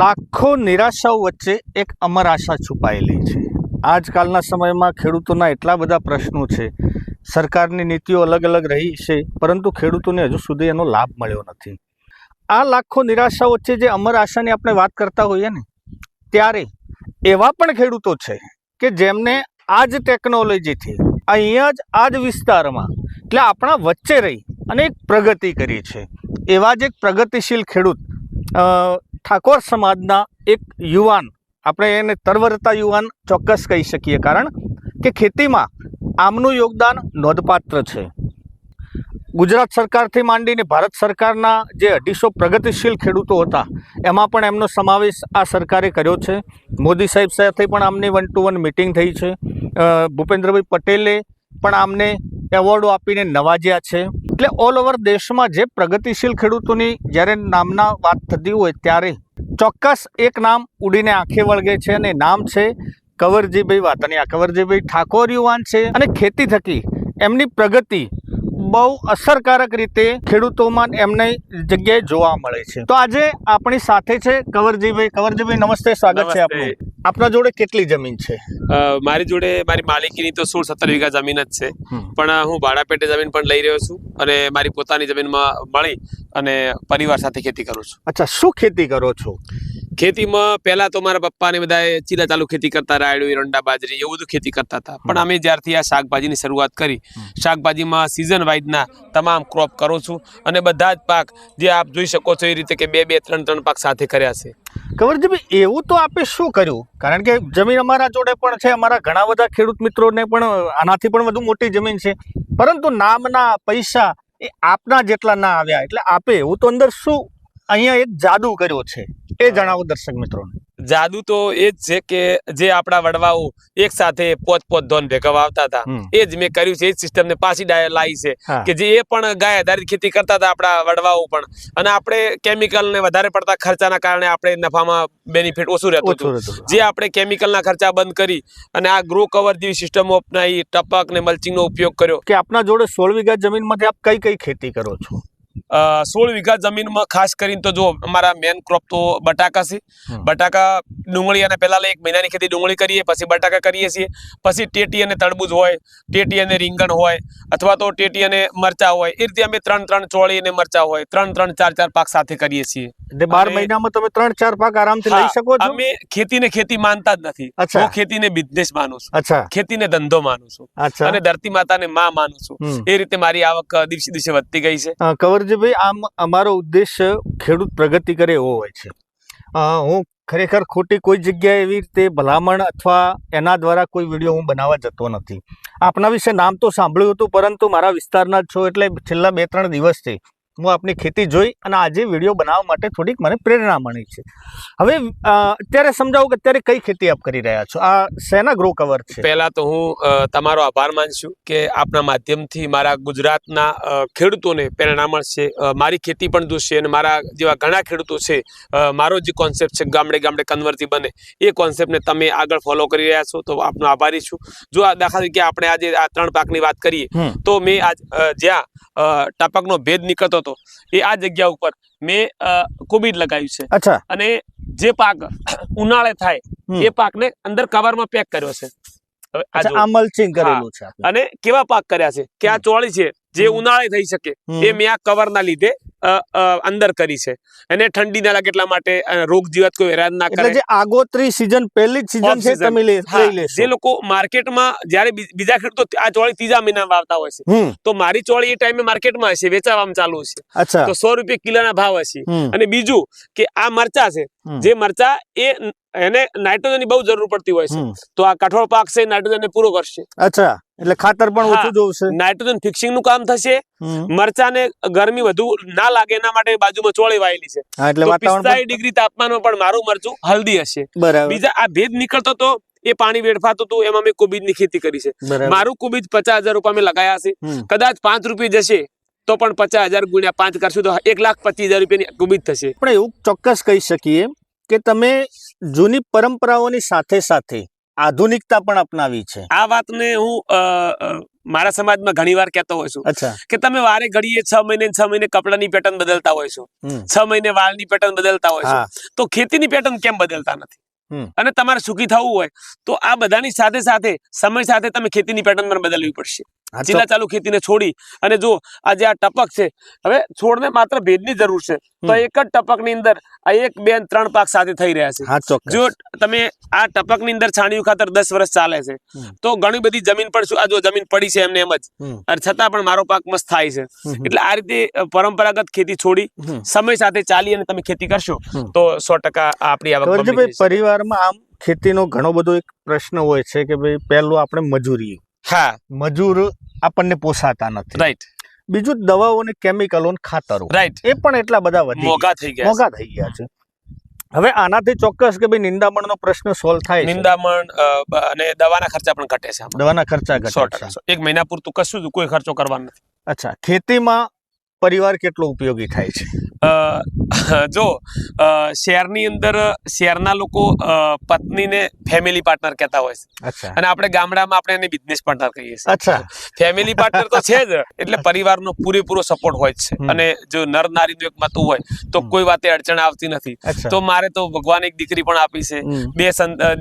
લાખો નિરાશાઓ વચ્ચે એક અમર આશા છુપાયેલી છે. આજકાલના સમયમાં ખેડૂતોના એટલા બધા પ્રશ્નો છે. સરકારની નીતિઓ અલગ અલગ રહી છે, પરંતુ ખેડૂતોને હજુ સુધી એનો લાભ મળ્યો નથી. આ લાખો નિરાશાઓ વચ્ચે જે અમર આશાની આપણે વાત કરતા હોઈએ ને, ત્યારે એવા પણ ખેડૂતો છે કે જેમને આ જ ટેકનોલોજીથી, અહીંયા જ આ જ વિસ્તારમાં, એટલે આપણા વચ્ચે રહી અને એક પ્રગતિ કરી છે. એવા જ એક પ્રગતિશીલ ખેડૂત ઠાકોર સમાજના એક યુવાન, આપણે એને તરવરતા યુવાન ચોક્કસ કહી શકીએ. કારણ કે ખેતીમાં આમનું યોગદાન નોંધપાત્ર છે. ગુજરાત સરકારથી માંડીને ભારત સરકારના જે અઢીસો પ્રગતિશીલ ખેડૂતો હતા, એમાં પણ એમનો સમાવેશ આ સરકારે કર્યો છે. મોદી સાહેબ સાથે પણ આમની વન ટુ વન મિટિંગ થઈ છે. ભૂપેન્દ્રભાઈ પટેલે પણ આમને એવોર્ડો આપીને નવાજ્યા છે. એટલે ઓલ ઓવર દેશમાં જે પ્રગતિશીલ ખેડૂતોની જ્યારે નામના વાત થતી હોય ત્યારે ચોક્કસ એક નામ ઉડીને આંખે વળગે છે અને નામ છે કવરજીભાઈ વાતણિયા કવરજીભાઈ ઠાકોર યુવાન છે અને ખેતી થકી એમની પ્રગતિ બહુ અસરકારક રીતે ખેડૂતોમાં એમને જગ્યાએ જોવા મળે છે. તો આજે આપણી સાથે છે કવરજીભાઈ. કવરજીભાઈ નમસ્તે. સ્વાગત છે. આપનું. આપના જોડે કેટલી જમીન છે? મારી જોડે મારી માલિકીની તો સોળ સત્તર વીઘા જમીન જ છે. પણ હું ભાડા પેટે જમીન પણ લઈ રહ્યો છું અને મારી પોતાની જમીનમાં મળી અને પરિવાર સાથે ખેતી કરું છું. અચ્છા શું ખેતી કરો છો? ખેતીમાં પહેલા તો મારા પપ્પાને બધા ચીલા ચાલુ ખેતી કરતા રાયડું એરંડા બાજરી એવું બધું ખેતી કરતા હતા. પણ અમે જ્યારથી આ શાકભાજીની શરૂઆત કરી શાકભાજીમાં સિઝન વાઇઝના તમામ ક્રોપ કરું છું અને બધા જ પાક જે આપ જોઈ શકો છો એ રીતે કે બે બે ત્રણ ત્રણ પાક સાથે કર્યા છે. કવરજીભાઈ એવું તો આપે શું કર્યું? કારણ કે જમીન અમારા જોડે પણ છે અમારા ઘણા બધા ખેડૂત મિત્રોને પણ આનાથી પણ વધુ મોટી જમીન છે. પરંતુ નામના પૈસા એ આપના જેટલા ના આવ્યા. એટલે આપે એવું તો અંદર શું અહીંયા એક જાદુ કર્યો છે? એ જણાવો દર્શક મિત્રોને. જાદુ તો એ જ છે કે જે આપણા વડવાઓ એક સાથે પોત પોત ધોન ભેગા વાવતા હતા. એ જ મેં કર્યું છે એ જ સિસ્ટમને પાછી લાવી છે. કે જે એ પણ ગાય આધારિત ખેતી કરતા હતા આપણા વડવાઓ પણ. અને આપણે કેમિકલ ને વધારે પડતા ખર્ચાના કારણે આપણે નફામાં બેનિફિટ ઓછું રહેતું હતું. જે આપણે કેમિકલના ખર્ચા બંધ કરી અને આ ગ્રો કવર જેવી સિસ્ટમો અપનાવી ટપક ને મલ્ચિંગનો ઉપયોગ કર્યો. કે આપના જોડે સોળ વીઘા જમીનમાંથી આપ કઈ કઈ ખેતી કરો છો? સોળ વીઘા જમીનમાં ખાસ કરીને તો જો અમારા મેન ક્રોપ તો બટાકા છે. બટાકા ડુંગળી અને પહેલાં એક મહિનાની ખેતી ડુંગળી કરીએ પછી બટાકા કરીએ છીએ. પછી ટેટી અને તરબૂચ હોય ટેટી અને રીંગણ હોય અથવા તો ટેટી અને મરચા હોય એ રીતે અમે ત્રણ ત્રણ ચોળી અને મરચા હોય ત્રણ ત્રણ ચાર ચાર પાક સાથે કરીએ છીએ. એટલે બાર મહિનામાં તમે ત્રણ ચાર પાક આરામથી લઈ શકો છો? અમે ખેતીને ખેતી માનતા જ નથી. હું ખેતીને બિઝનેસ માનું છું. અચ્છા. ખેતીને ધંધો માનું છું. અને ધરતી માતાને માં માનું છું. એ રીતે મારી આવક દિવસે દિવસે વધતી ગઈ છે. અ, કવરજીભાઈ આમ અમારો ઉદ્દેશ ખેડૂત પ્રગતિ કરે એવો હોય છે. હું ખરેખર ખોટી કોઈ જગ્યાએ એવી રીતે ભલામણ અથવા એના દ્વારા કોઈ વીડિયો હું બનાવવા જતો નથી. આપના વિશે નામ તો સાંભળ્યું હતું, પરંતુ મારા વિસ્તારના જ છો એટલે છેલ્લા બે ત્રણ દિવસથી હું આપની ખેતી જોઈ અને આજે વીડિયો બનાવવા માટે થોડીક મને પ્રેરણા મળી છે. હવે અત્યારે સમજાવો કે અત્યારે કઈ ખેતી આપ કરી રહ્યા છો? આ શેના ગ્રો કવર છે? પહેલા તો હું તમારો આભાર માનશું કે આપના માધ્યમથી મારા ગુજરાતના ખેડૂતોને પ્રેરણા મળશે. મારી ખેતી પણ જોશે અને મારા જેવા ઘણા ખેડૂતો છે મારો જે કોન્સેપ્ટ છે ગામડે ગામડે કન્વર્તી બને એ કોન્સેપ્ટને તમે આગળ ફોલો કરી રહ્યા છો તો આપનો આભારી છું. જો આ દાખલા તરીકે આપણે આજે આ ત્રણ પાકની વાત કરીએ તો મેં આજ જ્યાં ટપકનો ભેદ નીકળતો હતો એ આ જગ્યા ઉપર મેં કોબીજ લગાવ્યું છે. અચ્છા. અને જે પાક ઉનાળે થાય. એ પાકને અંદર કવરમાં પેક કર્યો છે. અને કેવા પાક કર્યા છે? કે આ ચોળી છે જે ઉનાળે થઈ શકે. એ મેં આ કવરના લીધે અંદર કરી છે. અને ઠંડી ના લાગે એટલા માટે રોગ જીવાત કોઈ હેરાન ના કરે. જે આગોતરી સીઝન પહેલી જ સીઝન છે તમે લઈ લેશો. જે લોકો માર્કેટમાં જ્યારે બીજા ખેડૂતો આ ચોળી ત્રીજા મહિનામાં વાવતા હોય છે. તો મારી ચોળી એ ટાઈમે માર્કેટમાં હશે વેચાવામાં ચાલુ હશે. તો સો રૂપિયા કિલોના ભાવ હશે. અને બીજું કે આ મરચા છે જે મરચા એ એને નાઇટ્રોજનની બહુ જરૂર પડતી હોય છે. તો આ કઠોળ પાક છે નાઇટ્રોજન પૂરો કરશે. અચ્છા એટલે ખાતર પણ ઓછું જોવશે નાઇટ્રોજન ફિક્સિંગનું કામ થશે. મરચાને ગરમી વધુ ના લાગે એના માટે બાજુમાં ચોળી વાયેલી છે. એટલે પિસ્તાળીસ ડિગ્રી તાપમાનમાં પણ મારું મરચું હલ્દી હશે. બરાબર. બીજા આ ભેદ નીકળતો તો એ પાણી વેડફાતું હતું એમાં મેં કોબીજની ખેતી કરી છે. મારું કોબીજ પચાસ હજાર રૂપિયા મેં લગાયા છે. કદાચ પાંચ રૂપિયા જશે તો પણ પચાસ હજાર ગુણ્યા પાંચ કરશું તો એક લાખ પચીસ હજાર રૂપિયાની કોબીજ થશે. પણ એવું ચોક્કસ કહી શકીએ કે તમે જૂની પરંપરાઓની સાથે સાથે આધુનિકતા પણ અપનાવી છે. આ વાતને હું મારા સમાજમાં ઘણી વાર કહેતો હોય છું. કે તમે વારે ઘડીએ છ મહિને છ મહિને કપડાની પેટર્ન બદલતા હોય છો. છ મહિને વાળની પેટર્ન બદલતા હોય છો. તો ખેતીની પેટર્ન કેમ બદલતા નથી? અને તમારે સુખી થવું હોય તો આ બધાની સાથે સાથે સમય સાથે તમે ખેતીની પેટર્ન પણ બદલવી પડશે. તો- ચીલા ખેતીને છોડી અને જો આજે આ ટપક છે હવે છોડને માત્ર ભેજની જરૂર છે. તો એક જ ટપકની અંદર આ એક બે ત્રણ પાક સાથે થઈ રહ્યા છે. જો તમે આ ટપકની અંદર છાણિયું ખાતર દસ વર્ષ ચાલે છે તો ઘણી બધી જમીન પણ આ જો જમીન પડી છે એમને એમ જ. અને છતાં પણ મારો પાક મસ્ત થાય છે. એટલે આ રીતે પરંપરાગત ખેતી છોડી સમય સાથે ચાલી અને તમે ખેતી કરશો તો સો ટકા આપણી આવક. પરિવારમાં આમ ખેતીનો ઘણો બધો એક પ્રશ્ન હોય છે કે ભાઈ પહેલું આપણે મજૂરી હા. મજૂર આપણને પોસાતા નથી. રાઈટ બીજું દવાઓ અને કેમિકલો ખાતરો. રાઈટ એ પણ એટલા બધા વધી મોંઘા થઈ ગયા મોંઘા થઈ ગયા છે. હવે આનાથી ચોક્કસ કે ભાઈ નિંદામણનો પ્રશ્ન સોલ્વ થાય નિંદામણ અને દવાના ખર્ચા પણ ઘટે છે દવાના ખર્ચા ઘટે છે. એક મહિના પૂરતું કશું જ કોઈ ખર્ચો કરવાનો નથી. અચ્છા. ખેતીમાં પરિવાર કેટલો ઉપયોગી થાય છે? જો શહેરની અંદર શહેરના લોકો પત્નીને ફેમિલી પાર્ટનર કહેતા હોય છે. અને આપણે ગામડામાં આપણે એને બિઝનેસ પાર્ટનર કહીએ છીએ. અચ્છા. ફેમિલી પાર્ટનર તો છે જ એટલે પરિવારનો પૂરેપૂરો સપોર્ટ હોય છે. અને જો નર નારીનું એક મતું હોય તો કોઈ વાતે અડચણ આવતી નથી. તો મારે તો ભગવાન એક દીકરી પણ આપી છે. બે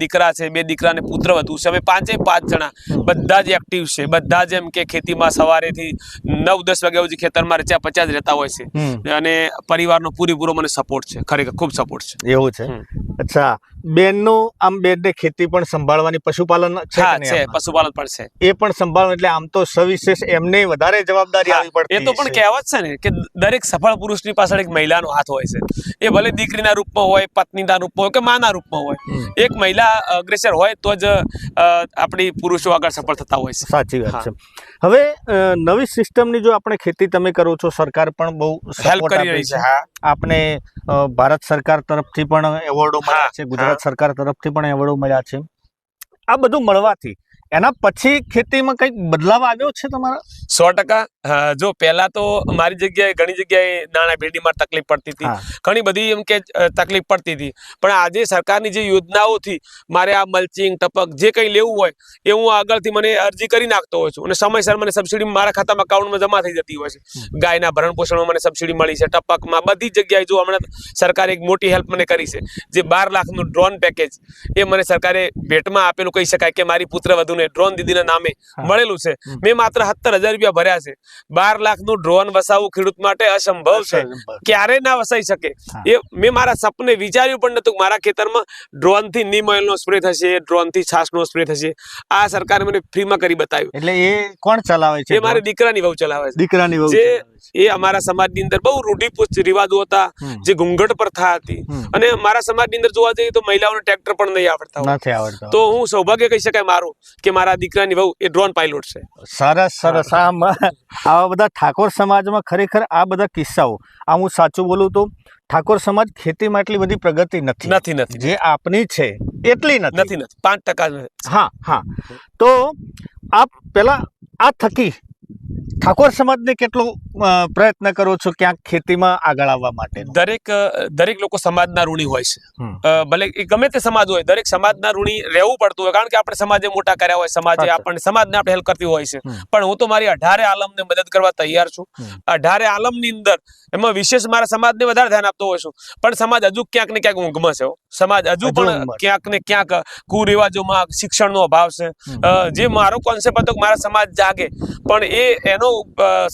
દીકરા છે બે દીકરાને પુત્ર વધુ છે. અમે પાંચે પાંચ જણા. બધા જ એક્ટિવ છે. બધા જ એમ કે ખેતીમાં સવારેથી નવ દસ વાગ્યા સુધી ખેતરમાં રચ્યા પચાસ રહેતા હોય છે. અને પરિવારનો પૂરેપૂરો મને સપોર્ટ છે. ખરેખર ખૂબ સપોર્ટ છે. એવું છે? અચ્છા. બેનનું આમ બેનને ખેતી પણ સંભાળવાની પશુપાલન છે? પશુપાલન પણ છે. એ પણ સંભાળવા એટલે આમ તો સવિશેષ એમને વધારે જવાબદારી આવી પડતી એ તો પણ કહેવત છે ને કે દરેક સફળ પુરુષની પાછળ એક મહિલાનો હાથ હોય છે. એ ભલે દીકરીના રૂપમાં હોય પત્નીના રૂપમાં હોય કે માના રૂપમાં હોય. એક મહિલા અગ્રેસર હોય તો જ આપણી પુરુષો આગળ સફળ થતા હોય છે. સાચી વાત છે. હવે નવી સિસ્ટમની જો આપણે ખેતી તમે કરો છો સરકાર પણ બહુ હેલ્પ કરી રહી છે. આપણે ભારત સરકાર તરફથી પણ એવોર્ડો મળ્યા છે ગુજરાત સરકાર તરફથી પણ એવોર્ડો મળ્યા છે. આ બધું મળવાથી એના પછી ખેતીમાં કંઈક બદલાવ આવ્યો છે તમારા? સો ટકા. જો પહેલા તો મારી જગ્યાએ ઘણી જગ્યાએ નાણાં ભેડીમાં તકલીફ પડતી હતી. ઘણી બધી એમ કે તકલીફ પડતી હતી. પણ આજે સરકારની જે યોજનાઓથી મારે આ મલ્ચિંગ ટપક જે કંઈ લેવું હોય એ હું આગળથી મને અરજી કરી નાખતો હોઉં છું. અને સમયસર મને સબસિડી મારા ખાતામાં અકાઉન્ટમાં જમા થઈ જતી હોય છે. ગાયના ભરણ પોષણમાં મને સબસિડી મળી છે ટપકમાં બધી જગ્યાએ જો હમણાં સરકારે એક મોટી હેલ્પ મને કરી છે જે બાર લાખનું ડ્રોન પેકેજ એ મને સરકારે ભેટમાં આપેલું કહી શકાય કે મારી પુત્ર વધુને ડ્રોન દીદીના નામે મળેલું છે. મેં માત્ર સત્તર હજાર રૂપિયા ભર્યા છે. બાર લાખનું ડ્રોન વસાવવું ખેડૂત માટે અસંભવ છે. ક્યારે ના વસાઈ શકે? એ મેં મારા સપને વિચાર્યું પણ નતું મારા ખેતરમાં ડ્રોનથી નીમ ઓઇલનો સ્પ્રે થશે ડ્રોનથી છાસનો સ્પ્રે થશે. આ સરકારે મને ફ્રીમાં કરી બતાવ્યું. એટલે એ કોણ ચલાવે છે એ મારી દીકરાની વહુ ચલાવે છે. દીકરાની વહુ જે એ અમારા સમાજની અંદર બહુ રૂઢિપુષ્ટ રિવાજો હતા જે ઘૂંઘટ પ્રથા હતી. અને મારા સમાજની અંદર જોવા જઈએ તો મહિલાઓને ટ્રેક્ટર પણ નહીં આવડતા નથી આવડતો. તો હું સૌભાગ્ય કહી શકાય મારું કે મારા દીકરાની વહુ એ ડ્રોન પાયલોટ છે. સરસ સરસ. આમાં આવા બધા ઠાકોર સમાજમાં ખરેખર આ બધા કિસ્સાઓ આ હું સાચું બોલું તો ઠાકોર સમાજ ખેતીમાં એટલી બધી પ્રગતિ નથી. નથી નથી. જે આપની છે એટલી નથી. નથી નથી. પાંચ ટકા. હા હા. તો આપ પેલા આ થકી ઠાકોર સમાજને કેટલો પ્રયત્ન કરો છો ક્યાંક ખેતીમાં આગળ આવવા માટે દરેક દરેક લોકો સમાજના ઋણી હોય છે. ભલે એ ગમે તે સમાજ હોય દરેક સમાજના ઋણી રહેવું પડતું હોય કારણ કે આપણે સમાજે મોટા કર્યા હોય સમાજે. આપણને સમાજને આપણે હેલ્પ કરતી હોય છે. પણ હું તો મારી અઢારે આલમને મદદ કરવા તૈયાર છું. અઢારે આલમની અંદર એમાં વિશેષ મારા સમાજને વધારે ધ્યાન આપતો હોય છું. પણ સમાજ હજુ ક્યાંક ને ક્યાંક ઊંઘમાં છે. સમાજ હજુ પણ ક્યાંક ને ક્યાંક કુરિવાજોમાં શિક્ષણનો અભાવ છે. જે મારો કોન્સેપ્ટ હતો કે મારા સમાજ જાગે પણ એ એનો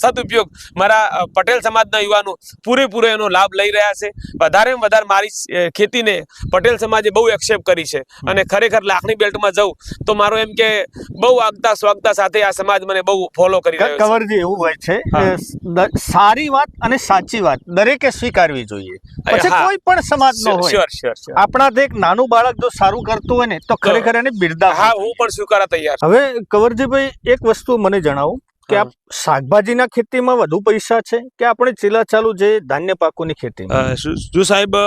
સદુપયોગ મારા પટેલ સમાજના યુવાનો પૂરેપૂરો એનો લાભ લઈ રહ્યા છે. વધારે વધારે મારી ખેતીને પટેલ સમાજે બહુ એક્સેપ્ટ કરી છે. અને ખરેખર લાખણી બેલ્ટમાં જઉં તો મારો એમ કે બહુ આગતા સ્વાગતા સાથે આ સમાજ મને બહુ ફોલો કરી રહ્યો છે. કવરજી એવું હોય છે સારી વાત અને સાચી વાત દરેકે સ્વીકારવી જોઈએ. પછી કોઈ પણ સમાજનો હોય. શ્યોર શ્યોર આપણાથી એક નાનું બાળક જો સારું કરતું હોય ને તો ખરેખર એને બિરદા હા હું પણ સ્વીકારા તૈયાર. હવે કવરજીભાઈ એક વસ્તુ મને જણાવો કે. આપ શાકભાજીના ખેતીમાં વધુ પૈસા છે કે આપણે ચીલા ચાલુ જે ધાન્ય પાકોની ખેતી જો સાહેબ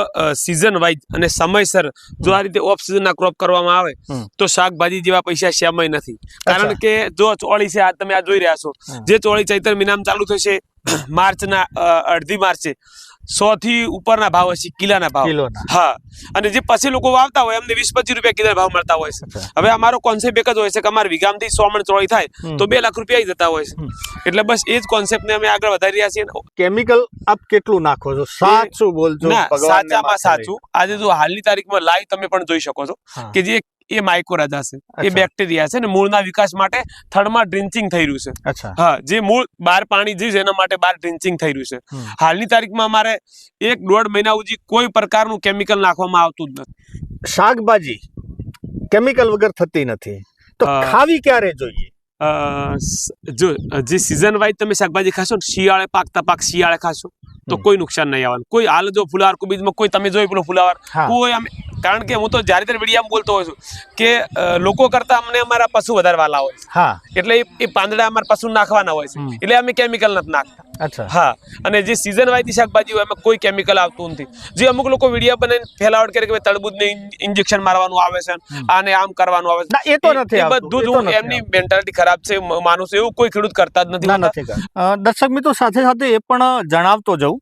સિઝન વાઇઝ અને સમયસર જો આ રીતે ઓફ સિઝનના ક્રોપ કરવામાં આવે તો શાકભાજી જેવા પૈસા શ્યામય નથી. કારણ કે જો ચોળી છે આ તમે આ જોઈ રહ્યા છો. જે ચોળી ચૈતર મહિનામાં ચાલુ થશે માર્ચના અડધી માર્ચે. સો થી ઉપરના ભાવ હશે કિલાના ભાવ. હા. અને જે પછી લોકો વાવતા હોય એમને વીસ પચીસ રૂપિયા કિલો ભાવ મળતા હોય છે. હવે અમારો કોન્સેપ્ટ એક જ હોય છે કે અમારે વીઘામાંથી સો મણ ચોળી થાય તો બે લાખ રૂપિયા જતા હોય છે. એટલે બસ એ જ કોન્સેપ્ટને અમે આગળ વધારી રહ્યા છીએ. કેમિકલ આપ કેટલું નાખો છો? સાચું બોલજો ના સાચામાં સાચું. આજે જો હાલની તારીખમાં લાઈવ તમે પણ જોઈ શકો છો કે જે એ માઇકોરાજા છે એ બેક્ટેરિયા છે ને મૂળના વિકાસ માટે થડમાં ડ્રિન્ચિંગ થઈ રહ્યું છે. હા જે મૂળ બહાર પાણી જે છે એના માટે બહાર ડ્રિન્ચિંગ થઈ રહ્યું છે. હાલની તારીખમાં અમારે એક દોઢ મહિના સુધી કોઈ પ્રકારનું કેમિકલ નાખવામાં આવતું જ નથી. શાકભાજી કેમિકલ વગર થતી નથી. તો ખાવી ક્યારે જોઈએ? જો જે સિઝન વાઇઝ તમે શાકભાજી ખાશો ને શિયાળે પાકતા પાક શિયાળે ખાશો તો કોઈ નુકસાન નહીં આવવાનું. કોઈ હાલ જો ફુલાવર કોબીજમાં કોઈ તમે જોઈ પેલો ફુલાવર કોઈ અમે કારણ કે હું તો જ્યારે ત્યારે વિડીયામાં બોલતો હોઉં છું કે લોકો કરતા અમને અમારા પશુ વધારે વાલા હોય હા. એટલે એ- પાંદડા અમારા પશુ નાખવાના હોય છે. એટલે અમે કેમિકલ નથી નાખતા. અચ્છા. હા. અને જે સિઝન વાઇઝ શાકભાજી હોય એમાં કોઈ કેમિકલ આવતું નથી. જે અમુક લોકો વિડીયા બનાવીને ફેલાવટ કરે કે તળબૂજને ઇન્જેક્શન મારવાનું આવે છે અને આને આમ કરવાનું આવે છે. એ તો નથી બધું જ હું એમની મેન્ટાલિટી ખરાબ છે માનું છું એવું કોઈ ખેડૂત કરતા જ નથી દર્શક મિત્રો સાથે સાથે એ પણ જણાવતો જઉં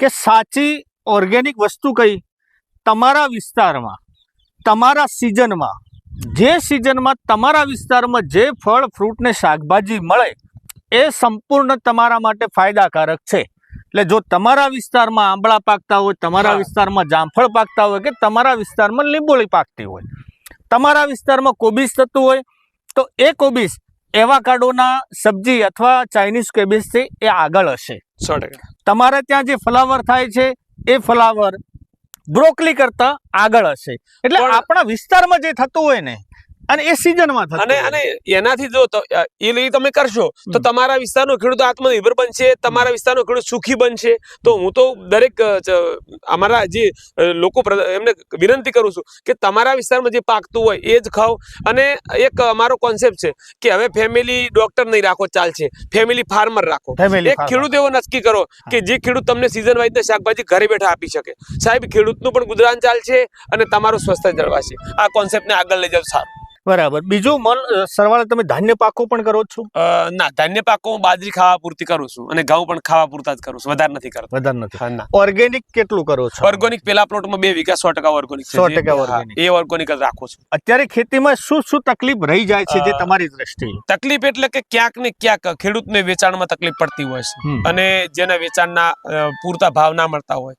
કે સાચી ઓર્ગેનિક વસ્તુ કઈ? તમારા વિસ્તારમાં તમારા સિઝનમાં જે સિઝનમાં તમારા વિસ્તારમાં જે ફળ ફ્રૂટ ને શાકભાજી મળે એ સંપૂર્ણ તમારા માટે ફાયદાકારક છે. એટલે જો તમારા વિસ્તારમાં આંબળા પાકતા હોય તમારા વિસ્તારમાં જામફળ પાકતા હોય કે તમારા વિસ્તારમાં લીંબોળી પાકતી હોય તમારા વિસ્તારમાં કોબીજ થતું હોય તો એ કોબીજ એવાકાડોના સબ્જી અથવા ચાઇનીઝ કેબેજથી એ આગળ હશે. તમારે ત્યાં જે ફ્લાવર થાય છે એ ફ્લાવર બ્રોકલી કરતા આગળ હશે. એટલે આપણા વિસ્તારમાં જે થતું હોય ને અને એ સિઝનમાં થતું અને અને એનાથી જો એ લઈ તમે કરશો તો તમારા વિસ્તારનો ખેડૂત આત્મનિર્ભર બનશે તમારા વિસ્તારનો ખેડૂત સુખી બનશે. તો હું તો દરેક અમારા જે લોકો એમને વિનંતી કરું છું કે તમારા વિસ્તારમાં જે પાકતું હોય એ જ ખાઓ. અને એક અમારો કોન્સેપ્ટ છે કે હવે ફેમિલી ડોક્ટર નહીં રાખો ચાલશે. ફેમિલી ફાર્મર રાખો. એક ખેડૂત એવો નક્કી કરો કે જે ખેડૂત તમને સિઝન વાઇઝ શાકભાજી ઘરે બેઠા આપી શકે. સાહેબ ખેડૂતનું પણ ગુજરાન ચાલશે અને તમારું સ્વસ્થ જળવાશે. આ કોન્સેપ્ટને આગળ લઈ જાવ સારું. બરાબર. બીજું મન સરવાળે તમે ધાન્ય પાકો પણ કરો છો? ના ધાન્ય પાકો હું બાજરી ખાવા પૂરતી કરું છું અને ઘઉં પણ ખાવા પૂરતા જ કરું છું વધારે નથી કરતો. વધારે નથી. ઓર્ગેનિક કેટલું કરો છો? ઓર્ગેનિક પેલા પ્લોટમાં બે વીઘા સો ટકા ઓર્ગોનિક 100% organic. એ ઓર્ગેનિક જ રાખું છું. અત્યારે ખેતીમાં શું શું તકલીફ રહી જાય છે જે તમારી દ્રષ્ટિએ? તકલીફ એટલે કે ક્યાંક ને ક્યાંક ખેડૂતને વેચાણમાં તકલીફ પડતી હોય છે. અને જેના વેચાણના પૂરતા ભાવ ના મળતા હોય.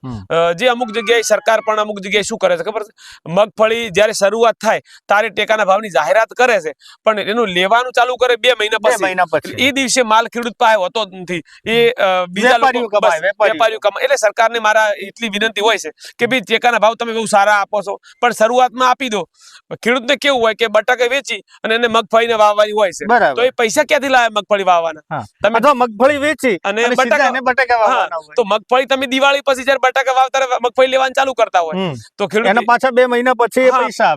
જે અમુક જગ્યાએ સરકાર પણ અમુક જગ્યાએ શું કરે છે ખબર છે? મગફળી જ્યારે શરૂઆત થાય ત્યારે ટેકાના ભાવની જાહેરાત કરે છે પણ એનું લેવાનું ચાલુ કરે બે મહિના પછી. મહિના પછી. એ દિવસે માલ ખેડૂત પાસે હોતો નથી. એ બીજા વેપારીઓ લોકો વેપારીઓ. વેપારીઓ કમાય. એટલે સરકારને મારા એટલી વિનંતી હોય છે કે ભાઈ ટેકાના ભાવ તમે બહુ સારા આપો છો. પણ શરૂઆતમાં આપી દો. ખેડૂતને કેવું હોય કે બટાકે વેચી અને એને મગફળીને વાવવાની હોય છે. તો એ પૈસા ક્યાંથી લાવે મગફળી વાવવાના? તમે મગફળી વેચી અને બટાકા- બટાકા વાવવાના તો મગફળી તમે દિવાળી પછી જયારે બટાકા વાવતા મગફળી લેવાનું ચાલુ કરતા હોય. તો એના ખેડૂત પાછા બે મહિના પછી પૈસા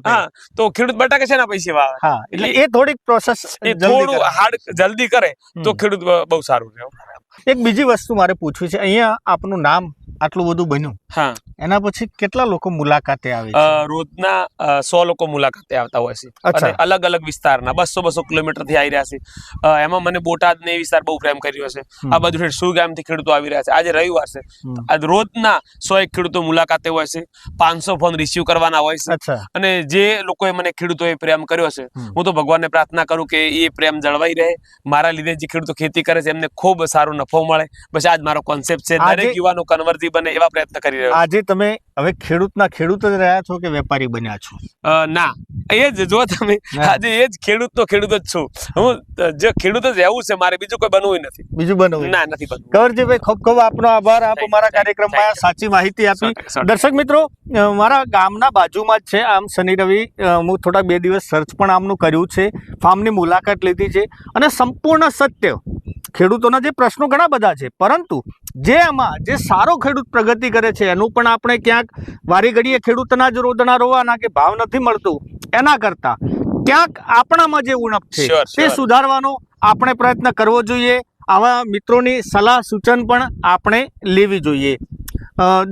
તો ખેડૂત બટાકા ને પૈસે વાવે. હા એટલે એ થોડીક પ્રોસેસ થોડું હાર્ડ જલ્દી કરે તો ખેડૂત બહુ સારું રહે એક બીજી વસ્તુ મારે પૂછવી છે. અહીંયા આપનું નામ આટલું બધું બન્યું? હા. એના પછી કેટલા લોકો મુલાકાતે આવે છે? રોજના સો લોકો મુલાકાતે આવતા હોય છે. અને અલગ અલગ વિસ્તારના બસો બસો કિલોમીટરથી આવી રહ્યા છે. એમાં મને બોટાદ ને એ વિસ્તાર બહુ પ્રેમ કર્યો છે. આ બાજુ સુગામથી ખેડૂતો આવી રહ્યા છે? આજે રવિવાર છે. આજ રોજના સો એક ખેડૂતો મુલાકાતે હોય છે. પાંચસો ફોન રિસીવ કરવાના હોય છે. અને જે લોકોએ મને ખેડૂતોએ પ્રેમ કર્યો છે હું તો ભગવાનને પ્રાર્થના કરું કે એ પ્રેમ જળવાઈ રહે. મારા લીધે જે ખેડૂતો ખેતી કરે છે એમને ખૂબ સારો નફો મળે. બસ આજ મારો કોન્સેપ્ટ છે. દરેક યુવાનો કન્વર્જી બને એવા પ્રયત્ન કરી રહ્યો આજે તમે હવે ખેડૂતના ખેડૂત જ રહ્યા છો કે વેપારી બન્યા છો? ના. એ જ જો તમે આજે એ જ ખેડૂતનો ખેડૂત જ છું. હું જે ખેડૂત જ રહેવું છે મારે બીજું કોઈ બનવું નથી. બીજું બનવું ના નથી બનવું. કવરજીભાઈ ખૂબ ખૂબ આપનો આભાર. આપ મારા કાર્યક્રમમાં સાચી માહિતી આપી. દર્શક મિત્રો મારા ગામના બાજુમાં જ છે આમ શનિ રવિ. હું થોડા બે દિવસ સર્ચ પણ આમનું કર્યું છે. ફાર્મની મુલાકાત લીધી છે. અને સંપૂર્ણ સત્ય ખેડૂતોના જે પ્રશ્નો ઘણા બધા છે. પરંતુ જે આમાં જે સારો ખેડૂત પ્રગતિ કરે છે એનું પણ આપણે ક્યાંક વારી ઘડીએ ખેડૂતના જ રોદના રોવાના કે ભાવ નથી મળતું એના કરતાં ક્યાંક આપણામાં જે ઉણપ છે તે સુધારવાનો આપણે પ્રયત્ન કરવો જોઈએ. આવા મિત્રોની સલાહ સૂચન પણ આપણે લેવી જોઈએ.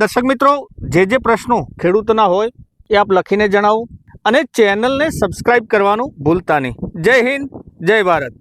દર્શક મિત્રો જે જે પ્રશ્નો ખેડૂતના હોય એ આપ લખીને જણાવો અને ચેનલને સબસ્ક્રાઈબ કરવાનું ભૂલતા નહીં. જય હિન્દ જય ભારત.